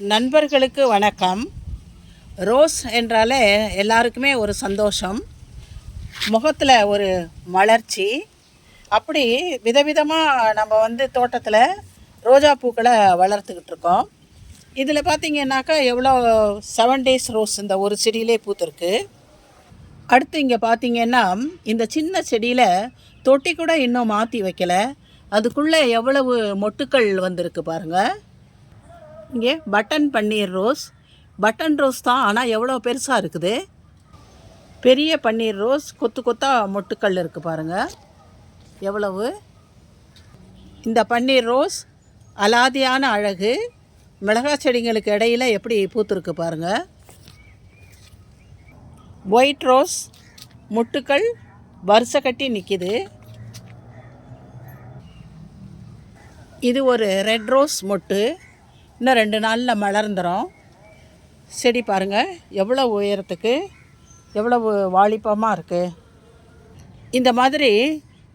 நண்பர்களுக்கு வணக்கம். ரோஸ் என்றாலே எல்லாருக்குமே ஒரு சந்தோஷம். முகத்தில் ஒரு மலர்ச்சி. அப்படி விதவிதமாக நம்ம வந்து தோட்டத்தில் ரோஜா பூக்களை வளர்த்துக்கிட்டு இருக்கோம். இதில் பார்த்தீங்கன்னாக்கா எவ்வளோ செவன் டேஸ் ரோஸ் இந்த ஒரு செடியிலே பூத்திருக்கு. அடுத்து இங்கே பார்த்தீங்கன்னா இந்த சின்ன செடியில் தொட்டி கூட இன்னும் மாற்றி வைக்கல. அதுக்குள்ளே எவ்வளவு மொட்டுக்கள் வந்திருக்கு பாருங்கள் இங்கே பட்டன் பன்னீர் ரோஸ். பட்டன் ரோஸ் தான் ஆனால் எவ்வளோ பெருசாக இருக்குது? பெரிய பன்னீர் ரோஸ் கொத்து கொத்தாக மொட்டுக்கல் இருக்குது பாருங்கள் எவ்வளவு? இந்த பன்னீர் ரோஸ் அலாதியான அழகு. மிளகாய் செடிங்களுக்கு இடையில எப்படி பூத்துருக்கு பாருங்கள் ஒயிட் ரோஸ் முட்டுக்கள் வரிசை கட்டி நிற்கிது இது ஒரு ரெட் ரோஸ் மொட்டு. இன்னும் ரெண்டு நாளில் மலர்ந்துடும் செடி பாருங்கள் எவ்வளோ உயரத்துக்கு எவ்வளவு வாலிப்பமாக இருக்குது இந்த மாதிரி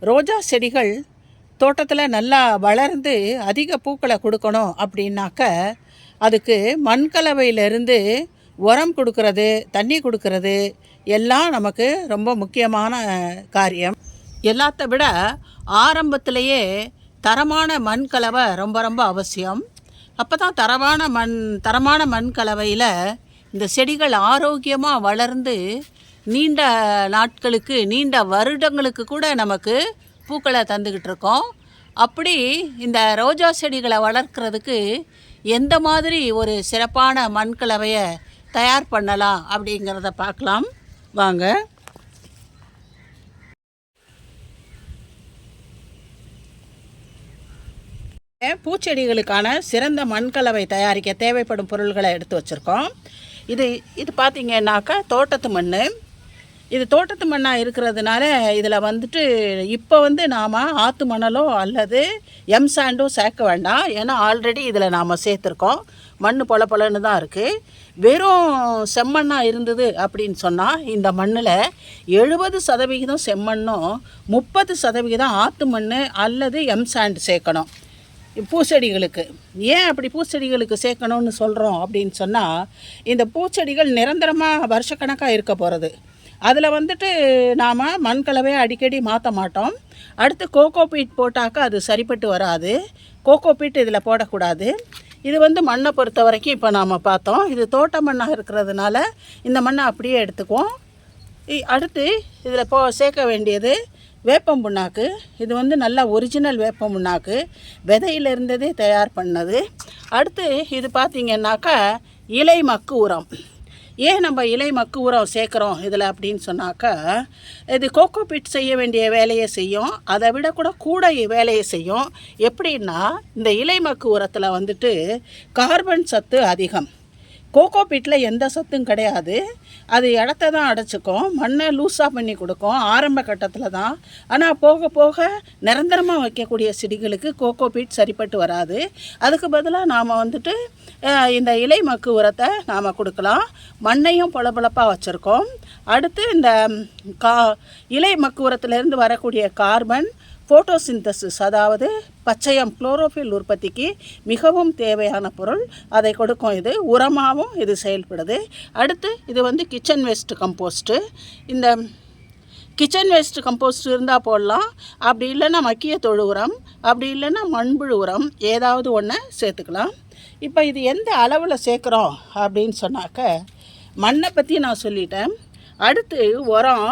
ரோஜா செடிகள் தோட்டத்தில் நல்லா வளர்ந்து அதிக பூக்களை கொடுக்கணும் அப்படின்னாக்க அதுக்கு மண்கலவையிலிருந்து உரம் கொடுக்கறது தண்ணி கொடுக்கறது எல்லாம் நமக்கு ரொம்ப முக்கியமான காரியம். எல்லாத்த விட ஆரம்பத்திலேயே தரமான மண் கலவை ரொம்ப ரொம்ப அவசியம். அப்போ தான் தரமான மண் தரமான மண் கலவையில் இந்த செடிகள் ஆரோக்கியமாக வளர்ந்து நீண்ட நாட்களுக்கு நீண்ட வருடங்களுக்கு கூட நமக்கு பூக்களை தந்துக்கிட்டு இருக்கோம். அப்படி இந்த ரோஜா செடிகளை வளர்க்குறதுக்கு எந்த மாதிரி ஒரு சிறப்பான மண் கலவையை தயார் பண்ணலாம் அப்படிங்கிறத பார்க்கலாம். வாங்க. பூச்செடிகளுக்கான சிறந்த மண்கலவை தயாரிக்க தேவைப்படும் பொருள்களை எடுத்து வச்சுருக்கோம். இது இது பார்த்திங்கன்னாக்கா தோட்டத்து மண் இது தோட்டத்து மண்ணாக இருக்கிறதுனால இதில் வந்துட்டு இப்போ வந்து நாம் ஆற்று மணலோ அல்லது எம் சாண்டோ சேர்க்க வேண்டாம். ஏன்னா ஆல்ரெடி இதில் நாம் சேர்த்துருக்கோம். மண் பொல பொலன்னு தான் இருக்குது வெறும் செம்மண்ணாக இருந்தது அப்படின்னு சொன்னால் இந்த மண்ணில் எழுபது சதவிகிதம் செம்மண்ணும் முப்பது சதவிகிதம் ஆற்று மண் அல்லது எம் சாண்ட் சேர்க்கணும். பூச்செடிகளுக்கு. ஏன் அப்படி பூச்செடிகளுக்கு சேர்க்கணும்னு சொல்கிறோம் அப்படின்னு சொன்னால் இந்த பூச்செடிகள் நிரந்தரமாக வருஷக்கணக்காக இருக்க போகிறது அதில் வந்துட்டு நாம் மண்கலவை அடிக்கடி மாற்ற மாட்டோம். அடுத்து கோகோ பீட் போட்டாக்கா அது சரிப்பட்டு வராது. கோகோ பீட் இதில் போடக்கூடாது. இது வந்து மண்ணை பொறுத்த வரைக்கும் இப்போ நாம் பார்த்தோம். இது தோட்ட மண்ணாக இருக்கிறதுனால இந்த மண்ணை அப்படியே எடுத்துக்குவோம். இ- அடுத்து இதில் போ சேர்க்க வேண்டியது வேப்பம் புண்ணாக்கு இது வந்து நல்லா ஒரிஜினல் வேப்பம் புண்ணாக்கு விதையில் இருந்ததே தயார் பண்ணது. அடுத்து இது பார்த்திங்கன்னாக்கா இலை மக்கு உரம். ஏன் நம்ம இலை மக்கு உரம் சேர்க்குறோம் இதில் அப்படின்னு சொன்னாக்கா இது கோகோ பிட் செய்ய வேண்டிய வேலையை செய்யும். அதை விட கூட கூட வேலையை செய்யும். எப்படின்னா இந்த இலை மக்கு உரத்தில் வந்துட்டு கார்பன் சத்து அதிகம். கோகோ பீட்டில் எந்த சத்தும் கிடையாது. அது இடத்த தான் அடைச்சிக்கும். மண்ணை லூஸாக பண்ணி கொடுக்கும். ஆரம்ப கட்டத்தில் தான். ஆனால் போக போக நிரந்தரமாக வைக்கக்கூடிய செடிகளுக்கு கோகோ பீட் சரிப்பட்டு வராது. அதுக்கு பதிலாக நாம் வந்துட்டு இந்த இலை மக்கு உரத்தை நாம் கொடுக்கலாம். மண்ணையும் பளபளப்பாக வச்சுருக்கோம். அடுத்து இந்த கா இலை மக்கு உரத்துலேருந்து வரக்கூடிய கார்பன் ஃபோட்டோசிந்தசிஸ் அதாவது பச்சையம் குளோரோஃபில் உற்பத்திக்கு மிகவும் தேவையான பொருள். அதை கொடுக்கும் இது உரமாகவும் இது செயல்படுது. அடுத்து இது வந்து கிச்சன் வேஸ்ட் கம்போஸ்ட்டு. இந்த கிச்சன் வேஸ்ட் கம்போஸ்ட் இருந்தால் போடலாம். அப்படி இல்லைன்னா மக்கிய தொழு உரம் அப்படி இல்லைன்னா மண்புழு உரம் ஏதாவது ஒன்று சேர்த்துக்கலாம். இப்போ இது எந்த அளவில் சேர்க்குறோம் அப்படின்னு சொன்னாக்க மண்ணை பற்றி நான் சொல்லிட்டேன். அடுத்து உரம்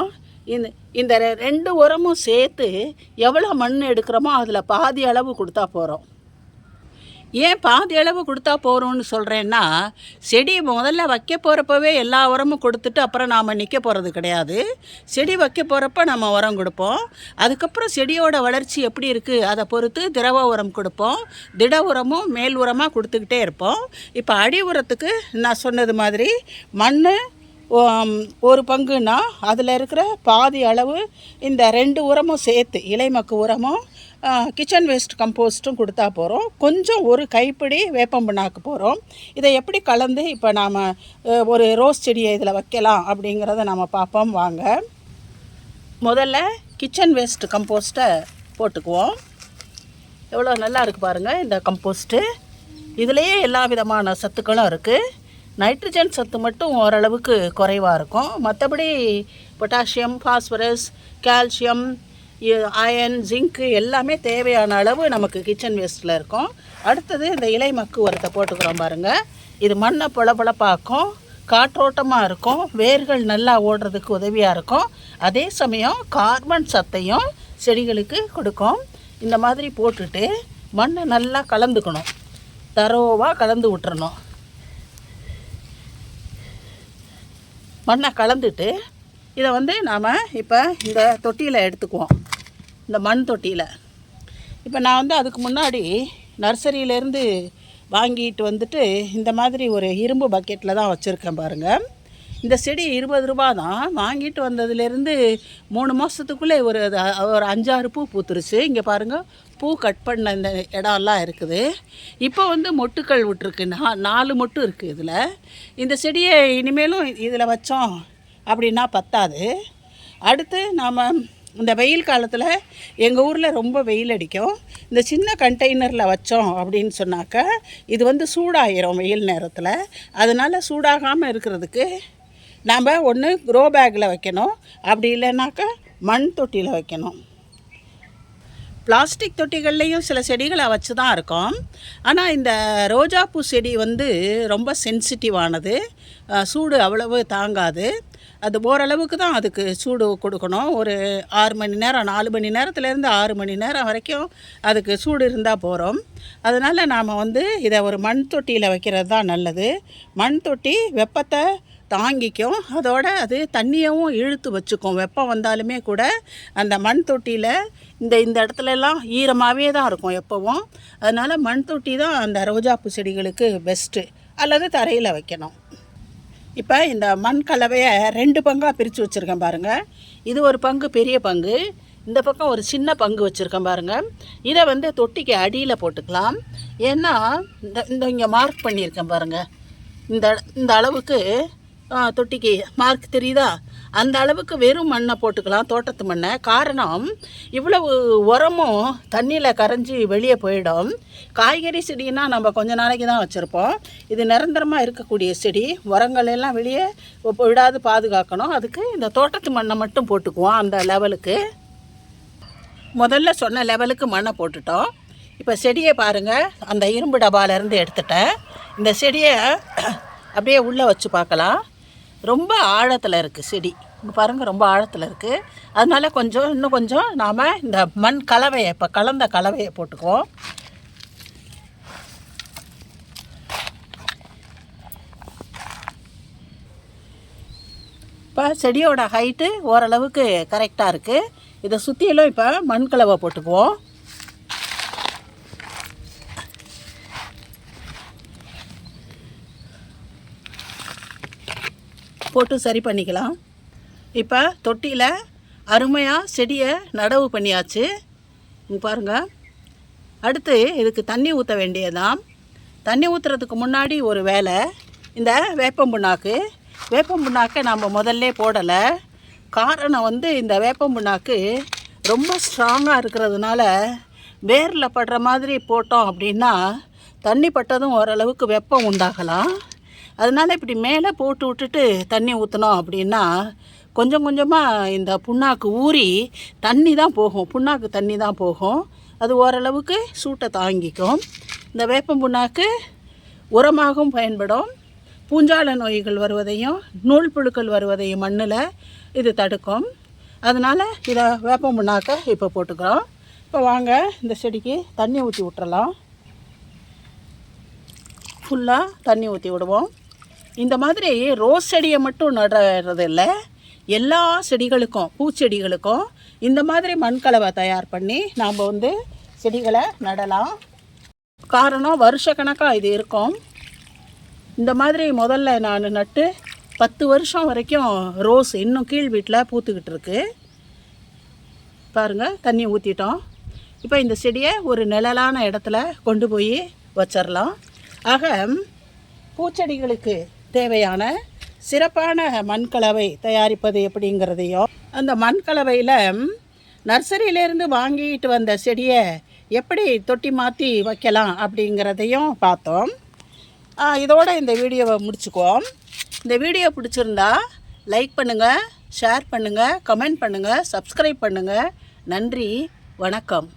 இந்த இந்த ரெ- ரெண்டு உரமும் சேர்த்து எவ்வளோ மண் எடுக்கிறோமோ அதில் பாதி அளவு கொடுத்தா போகிறோம் ஏன் பாதி அளவு கொடுத்தா போகிறோம்னு சொல்கிறேன்னா செடி முதல்ல வைக்க போகிறப்பவே எல்லா உரமும் கொடுத்துட்டு அப்புறம் நாம் நிற்க போகிறது கிடையாது. செடி வைக்க போகிறப்ப நம்ம உரம் கொடுப்போம். அதுக்கப்புறம் செடியோட வளர்ச்சி எப்படி இருக்குது அதை பொறுத்து திரவ உரம் கொடுப்போம். திட உரமும் மேல் உரமாக கொடுத்துக்கிட்டே இருப்போம். இப்போ அடி உரத்துக்கு நான் சொன்னது மாதிரி மண் ஒரு பங்குனா அதில் இருக்கிற பாதி அளவு இந்த ரெண்டு உரமும் சேர்த்து இலைமக்கு உரமும் கிச்சன் வேஸ்ட் கம்போஸ்ட்டும் கொடுத்தா போகிறோம் கொஞ்சம் ஒரு கைப்பிடி வேப்பம் பிண்ணாக்கு போகிறோம் இதை எப்படி கலந்து இப்போ நாம் ஒரு ரோஸ் செடியை இதில் வைக்கலாம் அப்படிங்கிறத நம்ம பார்ப்போம் வாங்க. முதல்ல கிச்சன் வேஸ்ட் கம்போஸ்ட்டை போட்டுக்குவோம். எவ்வளோ நல்லா இருக்குது பாருங்கள் இந்த கம்போஸ்ட்டு இதுலேயே எல்லா விதமான சத்துக்களும் இருக்குது நைட்ரஜன் சத்து மட்டும் ஓரளவுக்கு குறைவாக இருக்கும். மற்றபடி potassium phosphorus calcium iron zinc எல்லாமே தேவையான அளவு நமக்கு கிச்சன் வேஸ்ட்டில் இருக்கும். அடுத்தது இந்த இலை மக்கு உரத்தை போட்டுக்கிறோம் பாருங்கள் இது மண்ணை பளபளப்பாக்கும் காற்றோட்டமாக இருக்கும் வேர்கள் நல்லா ஓடுறதுக்கு உதவியாக இருக்கும். அதே சமயம் கார்பன் சத்தையும் செடிகளுக்கு கொடுக்கும். இந்த மாதிரி போட்டுட்டு மண்ணை நல்லா கலந்துக்கணும். தரோவாக கலந்து விட்டுறணும். மண்ணை கலந்துட்டு இதை வந்து நாம் இப்போ இந்த தொட்டியில் எடுத்துக்குவோம். இந்த மண் தொட்டியில். இப்போ நான் வந்து அதுக்கு முன்னாடி நர்சரியிலேருந்து வாங்கிட்டு வந்துட்டு இந்த மாதிரி ஒரு இரும்பு பக்கெட்டில் தான் வச்சுருக்கேன் பாருங்கள் இந்த செடி இருபது ரூபா தான் வாங்கிட்டு வந்ததுலேருந்து மூணு மாதத்துக்குள்ளே ஒரு ஒரு அஞ்சாறு பூ பூத்துருச்சு. இங்கே பாருங்கள் பூ கட் பண்ண இந்த இடம்லாம் இருக்குது. இப்போ வந்து மொட்டுக்கள் விட்டுருக்கு. நா நாலு மொட்டு இருக்குது இதில். இந்த செடியை இனிமேலும் இதில் வச்சோம் அப்படின்னா பத்தாது. அடுத்து நாம் இந்த வெயில் காலத்தில் எங்கள் ஊரில் ரொம்ப வெயில் அடிக்கும். இந்த சின்ன கண்டெய்னரில் வச்சோம் அப்படின்னு சொன்னாக்கா இது வந்து சூடாயிரும் வெயில் நேரத்தில். அதனால் சூடாகாமல் இருக்கிறதுக்கு நாம் ஒன்று க்ரோ பேக்கில் வைக்கணும். அப்படி இல்லைனாக்கா மண் தொட்டியில் வைக்கணும். பிளாஸ்டிக் தொட்டிகள்லேயும் சில செடிகளை வச்சு தான் இருக்கோம். ஆனால் இந்த ரோஜாப்பூ செடி வந்து ரொம்ப சென்சிட்டிவானது சூடு அவ்வளவு தாங்காது. அது ஓரளவுக்கு தான் அதுக்கு சூடு கொடுக்கணும். ஒரு ஆறு மணி நேரம் நாலு மணி நேரத்துலேருந்து ஆறு மணி நேரம் வரைக்கும் அதுக்கு சூடு இருந்தால் போகிறோம் அதனால் நாம் வந்து இதை ஒரு மண் தொட்டியில் வைக்கிறது தான் நல்லது. மண் தொட்டி வெப்பத்தை தாங்கிக்கும். அதோட அது தண்ணியவும் இழுத்து வச்சுக்கும். வெப்பம் வந்தாலுமே கூட அந்த மண் தொட்டியில் இந்த இந்த இடத்துலலாம் ஈரமாகவே தான் இருக்கும் எப்போவும். அதனால் மண் தொட்டி தான் அந்த ரோஜாப்பூ செடிகளுக்கு பெஸ்ட்டு அல்லது தரையில் வைக்கணும். இப்போ இந்த மண் கலவையை ரெண்டு பங்காக பிரித்து வச்சுருக்கேன் பாருங்கள் இது ஒரு பங்கு பெரிய பங்கு. இந்த பக்கம் ஒரு சின்ன பங்கு வச்சுருக்கேன் பாருங்கள் இதை வந்து தொட்டிக்கு அடியில் போட்டுக்கலாம். ஏன்னா இந்த இந்த இங்கே மார்க் பண்ணியிருக்கேன் பாருங்கள் இந்த இந்த அளவுக்கு தொட்டிக்கு மார்க் தெரியுதா? அந்த அளவுக்கு வெறும் மண்ணை போட்டுக்கலாம் தோட்டத்து மண்ணை. காரணம் இவ்வளவு உரமும் தண்ணியில் கரைஞ்சி வெளியே போயிடும். காய்கறி செடினா நம்ம கொஞ்ச நாளைக்கு தான் வச்சுருப்போம். இது நிரந்தரமாக இருக்கக்கூடிய செடி. உரங்கள் எல்லாம் வெளியே விடாது பாதுகாக்கணும். அதுக்கு இந்த தோட்டத்து மண்ணை மட்டும் போட்டுக்குவோம் அந்த லெவலுக்கு முதல்ல சொன்ன லெவலுக்கு மண்ணை போட்டுட்டோம். இப்போ செடியை பாருங்கள் அந்த இரும்பு டபாலேருந்து எடுத்துட்டேன். இந்த செடியை அப்படியே உள்ளே வச்சு பார்க்கலாம். ரொம்ப ஆழத்தில் இருக்குது செடி. இங்கே பாருங்கள் ரொம்ப ஆழத்தில் இருக்குது அதனால கொஞ்சம் இன்னும் கொஞ்சம் நாம் இந்த மண் கலவையை இப்போ கலந்த கலவையை போட்டுக்குவோம். இப்போ செடியோட ஹைட்டு ஓரளவுக்கு கரெக்டாக இருக்குது இதை சுற்றிலும் இப்போ மண் கலவை போட்டுக்குவோம். போட்டு சரி பண்ணிக்கலாம். இப்போ தொட்டியில் அருமையாக செடியை நடவு பண்ணியாச்சு. பாருங்கள் அடுத்து இதுக்கு தண்ணி ஊற்ற வேண்டியதுதான். தண்ணி ஊற்றுறதுக்கு முன்னாடி ஒரு வேலை இந்த வேப்பம் புண்ணாக்கு வேப்பம் புண்ணாக்கை நம்ம முதல்ல போடலை. காரணம் வந்து இந்த வேப்பம் புண்ணாக்கு ரொம்ப ஸ்ட்ராங்காக இருக்கிறதுனால வேரில் படுற மாதிரி போட்டோம் அப்படின்னா தண்ணி பட்டதும் ஓரளவுக்கு வெப்பம் உண்டாகலாம். அதனால் இப்படி மேலே போட்டு விட்டுட்டு தண்ணி ஊற்றினோம் அப்படின்னா கொஞ்சம் கொஞ்சமாக இந்த புண்ணாக்கு ஊறி தண்ணி தான் போகும். புண்ணாக்கு தண்ணி தான் போகும். அது ஓரளவுக்கு சூட்டை தாங்கிக்கும். இந்த வேப்பம் புண்ணாக்கு உரமாகவும் பயன்படும். பூஞ்சால நோய்கள் வருவதையும் நூல் புழுக்கள் வருவதையும் மண்ணில் இது தடுக்கும். அதனால் இதை வேப்பம் புண்ணாக்கை இப்போ போட்டுக்கிறோம். இப்போ வாங்க இந்த செடிக்கு தண்ணி ஊற்றி விட்டுறலாம். ஃபுல்லாக தண்ணி ஊற்றி விடுவோம். இந்த மாதிரி ரோஸ் செடியை மட்டும் நடுறது இல்லை எல்லா செடிகளுக்கும் பூச்செடிகளுக்கும் இந்த மாதிரி மண்கலவை தயார் பண்ணி நாம் வந்து செடிகளை நடலாம். காரணம் வருஷக்கணக்காக இது இருக்கும். இந்த மாதிரி முதல்ல நான் நட்டு பத்து வருஷம் வரைக்கும் ரோஸ் இன்னும் கீழ் வீட்டில் பூத்துக்கிட்டு இருக்கு. பாருங்கள் தண்ணி ஊற்றிட்டோம் இப்போ இந்த செடியை ஒரு நிழலான இடத்துல கொண்டு போய் வச்சிடலாம் ஆக பூச்செடிகளுக்கு தேவையான சிறப்பான மண்கலவை தயாரிப்பது எப்படிங்கிறதையும் அந்த மண்கலவையில் நர்சரியிலேருந்து வாங்கிட்டு வந்த செடியை எப்படி தொட்டி மாற்றி வைக்கலாம் அப்படிங்கிறதையும் பார்த்தோம். இதோடு இதோட இந்த வீடியோவை முடிச்சுக்குவோம். இந்த வீடியோ பிடிச்சிருந்தா லைக் பண்ணுங்கள் ஷேர் பண்ணுங்கள் கமெண்ட் பண்ணுங்கள் சப்ஸ்கிரைப் பண்ணுங்கள் நன்றி வணக்கம்.